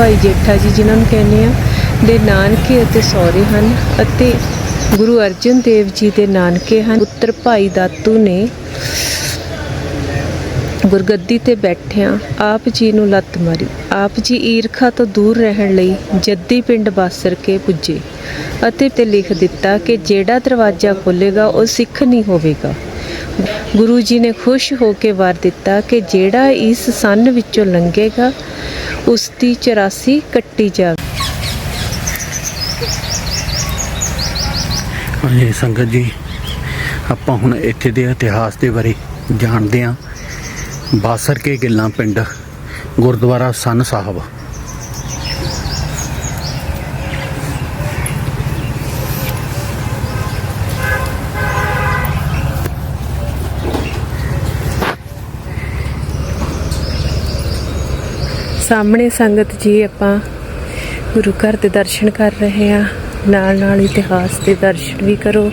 ਭਾਈ ਜੇਠਾ ਜੀ ਜਿਨ੍ਹਾਂ ਨੂੰ ਕਹਿੰਦੇ ਆ ਦੇ ਨਾਨਕੇ ਅਤੇ ਸਹੁਰੇ ਹਨ ਅਤੇ ਗੁਰੂ ਅਰਜਨ ਦੇਵ ਜੀ ਦੇ ਨਾਨਕੇ ਹਨ। ਪੁੱਤਰ ਭਾਈ ਦਾਤੂ ਨੇ ਗੁਰਗੱਦੀ ਤੇ ਬੈਠਿਆਂ ਆਪ ਜੀ ਨੂੰ ਲੱਤ ਮਾਰੀ। ਆਪ ਜੀ ਈਰਖਾ ਤੋਂ ਦੂਰ ਰਹਿਣ ਲਈ ਜੱਦੀ ਪਿੰਡ ਬਾਸਰ ਕੇ ਪੁੱਜੇ ਅਤੇ ਤੇ ਲਿਖ ਦਿੱਤਾ ਕਿ ਜਿਹੜਾ ਦਰਵਾਜ਼ਾ ਖੋਲੇਗਾ, ਉਹ ਸਿੱਖ ਨਹੀਂ ਹੋਵੇਗਾ। ਗੁਰੂ ਜੀ ਨੇ ਖੁਸ਼ ਹੋ ਕੇ ਵਰ ਦਿੱਤਾ ਕਿ ਜਿਹੜਾ ਇਸ ਸੰਨ ਵਿੱਚੋਂ ਲੰਘੇਗਾ, ਉਸ ਦੀ 84 ਕੱਟੀ ਜਾਵੇ। ਹਾਂਜੀ ਸੰਗਤ ਜੀ, ਆਪਾਂ ਹੁਣ ਇੱਥੇ ਦੇ ਇਤਿਹਾਸ ਦੇ ਬਾਰੇ ਜਾਣਦੇ ਹਾਂ। ਬਾਸਰ ਕੇ ਗਿੱਲਾਂ ਪਿੰਡ, ਗੁਰਦੁਆਰਾ ਸੰਨ ਸਾਹਿਬ। ਸਾਹਮਣੇ ਸੰਗਤ ਜੀ ਆਪਾਂ ਗੁਰੂ ਘਰ ਦੇ ਦਰਸ਼ਨ ਕਰ ਰਹੇ ਆ ਨਾਲ ਨਾਲ ਇਤਿਹਾਸ ਦੇ ਦਰਸ਼ਨ ਵੀ ਕਰੋ।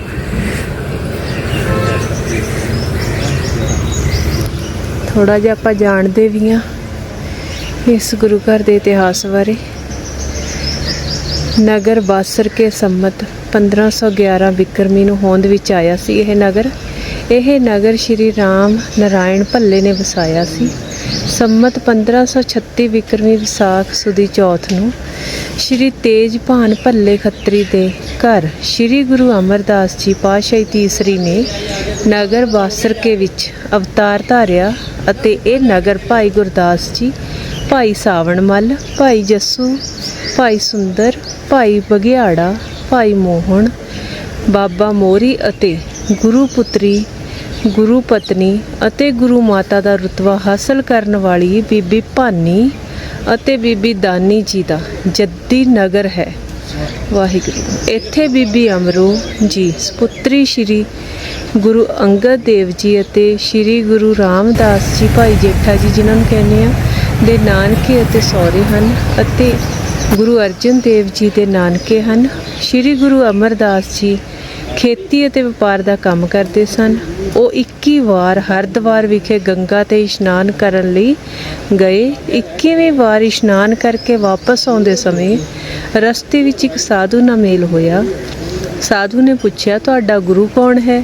ਥੋੜਾ ਜਿਹਾ ਆਪਾਂ ਜਾਣਦੇ ਵੀ ਆ ਇਸ ਗੁਰੂ ਘਰ ਦੇ ਇਤਿਹਾਸ ਬਾਰੇ। ਨਗਰ ਬਾਸਰ ਕੇ ਸੰਮਤ 1511 ਬਿਕਰਮੀ ਨੂੰ ਹੋਂਦ ਵਿੱਚ ਆਇਆ ਸੀ ਇਹ ਨਗਰ। ਇਹ ਨਗਰ ਸ਼੍ਰੀ ਰਾਮ ਨਾਰਾਇਣ ਭੱਲੇ ਨੇ ਵਸਾਇਆ ਸੀ। ਸੰਮਤ 1536 ਵਿਕਰਮੀ ਵਿਸਾਖ ਸੁਦੀ ਚੌਥ ਨੂੰ ਸ਼੍ਰੀ ਤੇਜ ਭਾਨ ਭੱਲੇ ਖੱਤਰੀ ਦੇ ਘਰ ਸ਼੍ਰੀ ਗੁਰੂ ਅਮਰਦਾਸ ਜੀ ਪਾਤਸ਼ਾਹੀ ਤੀਸਰੀ ਨੇ ਨਗਰ ਬਾਸਰਕੇ ਵਿੱਚ ਅਵਤਾਰ ਧਾਰਿਆ ਅਤੇ ਇਹ ਨਗਰ ਭਾਈ ਗੁਰਦਾਸ ਜੀ, ਭਾਈ ਸਾਵਣ ਮੱਲ, ਭਾਈ ਜੱਸੂ, ਭਾਈ ਸੁੰਦਰ, ਭਾਈ ਬਗਿਆੜਾ ਭਾਈ ਮੋਹਣ, ਬਾਬਾ ਮੋਰੀ ਅਤੇ ਗੁਰੂ ਪੁੱਤਰੀ ਗੁਰੂ ਪਤਨੀ ਅਤੇ ਗੁਰੂ ਮਾਤਾ ਦਾ ਰਤਬਾ ਹਾਸਲ ਕਰਨ ਵਾਲੀ ਬੀਬੀ ਭਾਨੀ ਅਤੇ ਬੀਬੀ ਦਾਨੀ ਜੀ ਦਾ ਜੱਦੀ ਨਗਰ ਹੈ। ਵਾਹਿਗੁਰੂ। ਇੱਥੇ ਬੀਬੀ ਅਮਰੋ ਜੀ, ਸੁਪੁੱਤਰੀ ਸ਼੍ਰੀ ਗੁਰੂ ਅੰਗਦ ਦੇਵ ਜੀ ਅਤੇ ਸ਼੍ਰੀ ਗੁਰੂ ਰਾਮਦਾਸ ਜੀ, ਭਾਈ ਜੇਠਾ ਜੀ, ਜਿਨ੍ਹਾਂ ਨੂੰ ਕਹਿੰਦੇ ਆ, ਦੇ ਨਾਨਕੇ ਅਤੇ ਸਹੁਰੇ ਹਨ ਅਤੇ ਗੁਰੂ ਅਰਜਨ ਦੇਵ ਜੀ ਦੇ ਨਾਨਕੇ ਹਨ। ਸ਼੍ਰੀ ਗੁਰੂ ਅਮਰਦਾਸ ਜੀ ਖੇਤੀ ਅਤੇ ਵਪਾਰ ਦਾ ਕੰਮ ਕਰਦੇ ਸਨ। ਉਹ 21 ਵਾਰ ਹਰਿਦੁਆਰ ਵਿਖੇ ਗੰਗਾ ਤੇ ਇਸ਼ਨਾਨ ਕਰਨ ਲਈ ਗਏ। 21ਵੀਂ ਵਾਰ ਇਸ਼ਨਾਨ ਕਰਕੇ ਵਾਪਸ ਆਉਂਦੇ ਸਮੇਂ ਰਸਤੇ ਵਿੱਚ ਇੱਕ ਸਾਧੂ ਨਾਲ ਮੇਲ ਹੋਇਆ। ਸਾਧੂ ਨੇ ਪੁੱਛਿਆ, ਤੁਹਾਡਾ ਗੁਰੂ ਕੌਣ ਹੈ?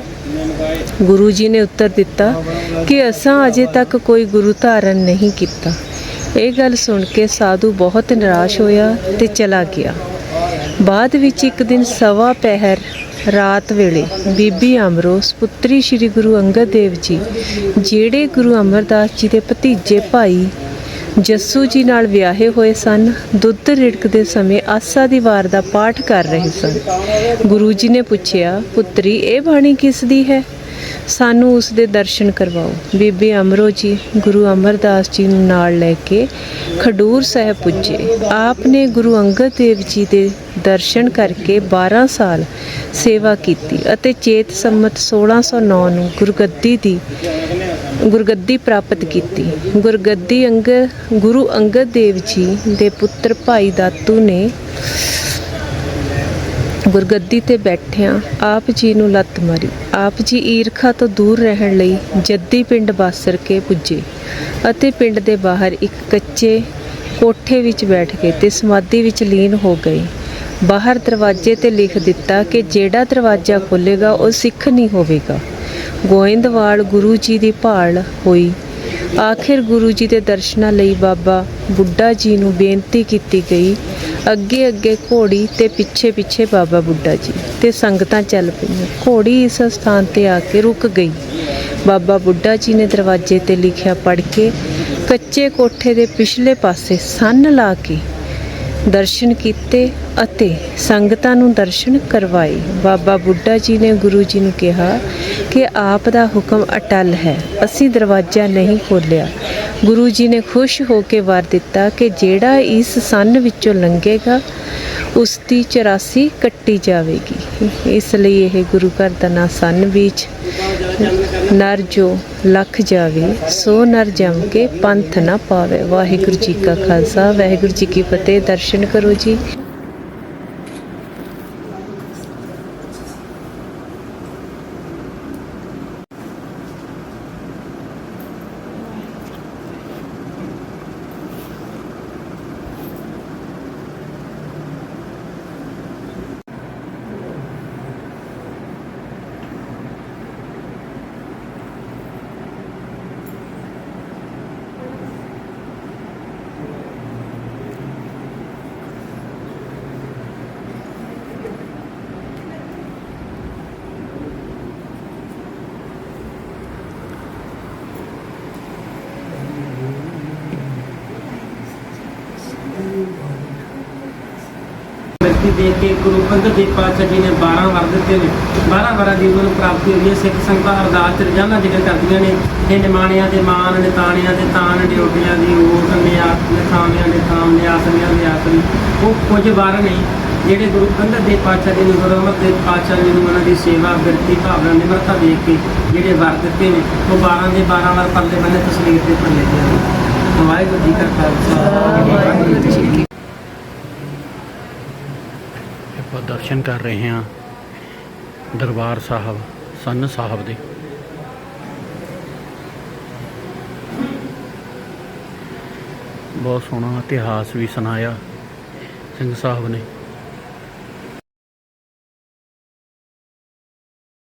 ਗੁਰੂ ਜੀ ਨੇ ਉੱਤਰ ਦਿੱਤਾ ਕਿ, ਅਸਾਂ ਅਜੇ ਤੱਕ ਕੋਈ ਗੁਰੂ ਧਾਰਨ ਨਹੀਂ ਕੀਤਾ। ਇਹ ਗੱਲ ਸੁਣ ਕੇ ਸਾਧੂ ਬਹੁਤ ਨਿਰਾਸ਼ ਹੋਇਆ ਤੇ ਚਲਾ ਗਿਆ। ਬਾਅਦ ਵਿੱਚ ਇੱਕ ਦਿਨ ਸਵਾ ਪਹਿਰ ਰਾਤ ਵੇਲੇ ਬੀਬੀ ਅਮਰੋ ਸੁਪੁੱਤਰੀ ਸ੍ਰੀ ਗੁਰੂ ਅੰਗਦ ਦੇਵ ਜੀ, ਜਿਹੜੇ ਗੁਰੂ ਅਮਰਦਾਸ ਜੀ ਦੇ ਭਤੀਜੇ ਭਾਈ ਜੱਸੂ ਜੀ ਨਾਲ ਵਿਆਹੇ ਹੋਏ ਸਨ, ਦੁੱਧ ਰਿੜਕਦੇ ਸਮੇਂ ਆਸਾ ਦੀ ਵਾਰ ਦਾ ਪਾਠ ਕਰ ਰਹੇ ਸਨ। ਗੁਰੂ ਜੀ ਨੇ ਪੁੱਛਿਆ, ਪੁੱਤਰੀ, ਇਹ ਬਾਣੀ ਕਿਸ ਦੀ ਹੈ? ਸਾਨੂੰ ਉਸ ਦੇ ਦਰਸ਼ਨ ਕਰਵਾਓ। ਬੀਬੀ ਅਮਰੋ ਜੀ, ਗੁਰੂ ਅਮਰਦਾਸ ਜੀ ਨੂੰ ਨਾਲ ਲੈ ਕੇ ਖਡੂਰ ਸਾਹਿਬ ਪੁੱਜੇ। ਆਪ ਨੇ ਗੁਰੂ ਅੰਗਦ ਦੇਵ ਜੀ ਦੇ ਦਰਸ਼ਨ ਕਰਕੇ 12 ਸਾਲ ਸੇਵਾ ਕੀਤੀ ਅਤੇ ਚੇਤ ਸੰਮਤ 1609 ਨੂੰ ਗੁਰਗੱਦੀ ਦੀ, ਗੁਰਗੱਦੀ ਪ੍ਰਾਪਤ ਕੀਤੀ। ਗੁਰਗੱਦੀ ਅੰਗ ਗੁਰੂ ਅੰਗਦ ਦੇਵ ਜੀ ਦੇ ਪੁੱਤਰ ਭਾਈ ਦਾਤੂ ਨੇ ਗੁਰਗੱਦੀ ਤੇ ਬੈਠਿਆਂ ਆਪ ਜੀ ਨੂੰ ਲੱਤ ਮਾਰੀ। ਆਪ ਜੀ ਈਰਖਾ ਤੋਂ ਦੂਰ ਰਹਿਣ ਲਈ ਜੱਦੀ ਪਿੰਡ ਬਾਸਰ ਕੇ ਪੁੱਜੇ ਅਤੇ ਪਿੰਡ ਦੇ ਬਾਹਰ ਇੱਕ ਕੱਚੇ ਕੋਠੇ ਵਿੱਚ ਬੈਠ ਗਏ ਤੇ ਸਮਾਧੀ ਵਿੱਚ ਲੀਨ ਹੋ ਗਏ। ਬਾਹਰ ਦਰਵਾਜ਼ੇ ਤੇ ਲਿਖ ਦਿੱਤਾ ਕਿ ਜਿਹੜਾ ਦਰਵਾਜ਼ਾ ਖੋਲੇਗਾ ਉਹ ਸਿੱਖ ਨਹੀਂ ਹੋਵੇਗਾ। ਗੋਇੰਦਵਾਲ ਗੁਰੂ ਜੀ ਦੀ ਭਾਲ ਹੋਈ। ਆਖਿਰ ਗੁਰੂ ਜੀ ਦੇ ਦਰਸ਼ਨਾਂ ਲਈ ਬਾਬਾ ਬੁੱਢਾ ਜੀ ਨੂੰ ਬੇਨਤੀ ਕੀਤੀ ਗਈ ਅੱਗੇ ਅੱਗੇ ਘੋੜੀ ਤੇ ਪਿੱਛੇ ਪਿੱਛੇ ਬਾਬਾ ਬੁੱਢਾ ਜੀ ਤੇ ਸੰਗਤਾਂ ਚੱਲ ਪਈਆਂ। ਘੋੜੀ ਇਸ ਸਥਾਨ ਤੇ ਆ ਕੇ ਰੁਕ ਗਈ। ਬਾਬਾ ਬੁੱਢਾ ਜੀ ਨੇ ਦਰਵਾਜ਼ੇ ਤੇ ਲਿਖਿਆ ਪੜ੍ਹ ਕੇ ਕੱਚੇ ਕੋਠੇ ਦੇ ਪਿਛਲੇ ਪਾਸੇ ਸੰਨ ਲਾ ਕੇ ਦਰਸ਼ਨ ਕੀਤੇ ਅਤੇ ਸੰਗਤਾਂ ਨੂੰ ਦਰਸ਼ਨ ਕਰਵਾਏ। ਬਾਬਾ ਬੁੱਢਾ ਜੀ ਨੇ ਗੁਰੂ ਜੀ ਨੂੰ ਕਿਹਾ ਕਿ ਆਪ ਦਾ ਹੁਕਮ ਅਟਲ ਹੈ। ਅਸੀਂ ਦਰਵਾਜ਼ਾ ਨਹੀਂ ਖੋਲਿਆ ਗੁਰੂ ਜੀ ਨੇ ਖੁਸ਼ ਹੋ ਕੇ ਵਰ ਦਿੱਤਾ ਕਿ ਜਿਹੜਾ ਇਸ ਸੰਨ ਵਿੱਚੋਂ ਲੰਘੇਗਾ ਉਸ ਦੀ 84 ਕੱਟੀ ਜਾਵੇਗੀ। ਇਸ ਲਈ ਇਹ ਗੁਰੂ ਘਰ ਦਾ ਨਾਂ ਸੰਨ ਬੀਚ ਨਰ ਜੋ ਲੱਖ ਜਾਵੇ, ਸੋ ਨਰ ਜਮ ਕੇ ਪੰਥ ਨਾ ਪਾਵੇ। ਵਾਹਿਗੁਰੂ ਜੀ ਕਾ ਖਾਲਸਾ, ਵਾਹਿਗੁਰੂ ਜੀ ਕੀ ਫਤਿਹ। ਦਰਸ਼ਨ ਕਰੋ ਜੀ। ਵਿਅਕਤੀ ਦੇਖ ਕੇ ਗੁਰੂ ਅੰਗਦ ਦੇਵ ਪਾਤਸ਼ਾਹ ਜੀ ਨੇ 12 ਵਰ ਦਿੱਤੇ ਨੇ। 12 ਵਰਾਂ ਦੀ ਉਹਨਾਂ ਨੂੰ ਪ੍ਰਾਪਤੀ ਹੋਈ ਹੈ। ਸਿੱਖ ਸੰਗਤਾਂ ਅਰਦਾਸ ਚ ਰੋਜ਼ਾਨਾ ਜ਼ਿਕਰ ਕਰਦੀਆਂ ਨੇ। ਇਹ ਨਿਮਾਣਿਆਂ ਦੇ ਮਾਨ ਨਿਤਾਣਿਆਂ ਦੇ ਤਾਨ ਡਿਓਟੀਆਂ ਦੀ ਓਟ, ਨਿਆ, ਨਿਥਾਵਿਆਂ ਦੇ ਥਾਮ ਨਿਆਸਨੀਆਂ ਦੇ ਆਸਰੀ ਉਹ ਕੁਝ ਵਾਰ ਨੇ ਜਿਹੜੇ ਗੁਰੂ ਅੰਗਦ ਦੇਵ ਪਾਤਸ਼ਾਹ ਜੀ ਨੂੰ ਗੁਰੂ ਅਮਰ ਦੇਵ ਪਾਤਸ਼ਾਹ ਜੀ ਨੂੰ ਉਹਨਾਂ ਦੀ ਸੇਵਾ, ਬਿਰਤੀ, ਭਾਵਨਾ, ਨਿਮਰਤਾ ਦੇਖ ਕੇ ਜਿਹੜੇ ਵਰ ਦਿੱਤੇ ਨੇ, ਉਹ 12 ਦੇ 12 ਵਾਰ ਪਰਲੇ ਬੰਨੇ ਤਸਵੀਰ ਤੇ ਪਰ ਨੇ। ਵਾਹਿਗੁਰੂ ਜੀ ਕਾ ਖਾਲਸਾ। ਵਾਹਿਗੁਰੂ ਜੀ ਕੀ ਫਤਿਹ ਆਪਾਂ ਦਰਸ਼ਨ ਕਰ ਰਹੇ ਹਾਂ ਦਰਬਾਰ ਸਾਹਿਬ, ਸੰਨ ਸਾਹਿਬ ਦੇ। ਬਹੁਤ ਸੋਹਣਾ ਇਤਿਹਾਸ ਵੀ ਸੁਣਾਇਆ ਸਿੰਘ ਸਾਹਿਬ ਨੇ।